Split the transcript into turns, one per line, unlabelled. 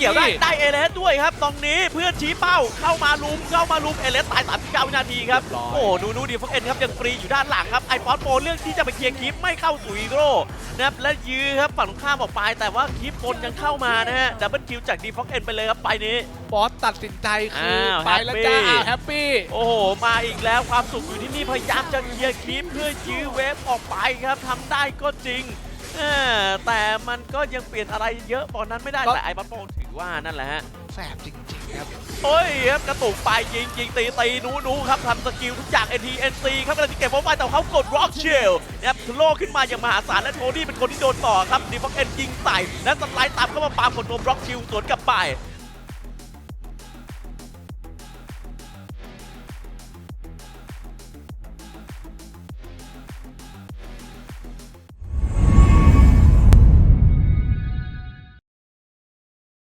นี่
เอา
เกี่ยวได้
ดิ
ได้เอเลสด้วยครับ ตรงนี้เพื่อนชี้เป้าเข้ามาลุมเข้ามาลุมเอเลสตาย39วินาทีครับ
เรียบร้อย
โอ้ดูนูดีฟเอ็นครับยังฟรีอยู่ด้านหลังครับไอปอนโปเลือกที่จะไปเคลียร์คลิปไม่เข้าสู่ฮีโร่นะครับและยื้อครับฝั่งตรงข้ามออกไป แต่ว่าคลิปบนยังเข้ามานะฮะดับเบิลคิวจากดีฟเอ็นไปเลยครับไปนี้
บอสตัดสินใจคือ
อ้าว
ไปแล้วจ้า
happy
อ้าวแฮปปี้
โอ้โหมาอีกแล้วความสุขอยู่ที่นี่พยายามจะเคลียร์คลิปเพื่อยื้อเวฟออกไปครับทำได้ก็จริงเออแต่ มันก็ยังเปลี่ยนอะไรเยอะตอนนั้นไม่ได้
ก็
แต่ไอ้บัฟโฟถือว่านั่นแหละฮะ
แสบจริงๆครับ
โอ้ยครับกระตุกไปยิงยิงตีตีนูนูครับทำสกิลทุกอย่าง NTNC ครับกำลังจะเก็บเอาไว้แต่เขากด Rock Shield นะครับโลขึ้นมาอย่างมหาศาลและโทนี่เป็นคนที่โดนต่อครับดีฟอกเอ็นยิงใส่และสไลด์ตามเข้ามาปาผลโดน Rock Shield สวนกลับไป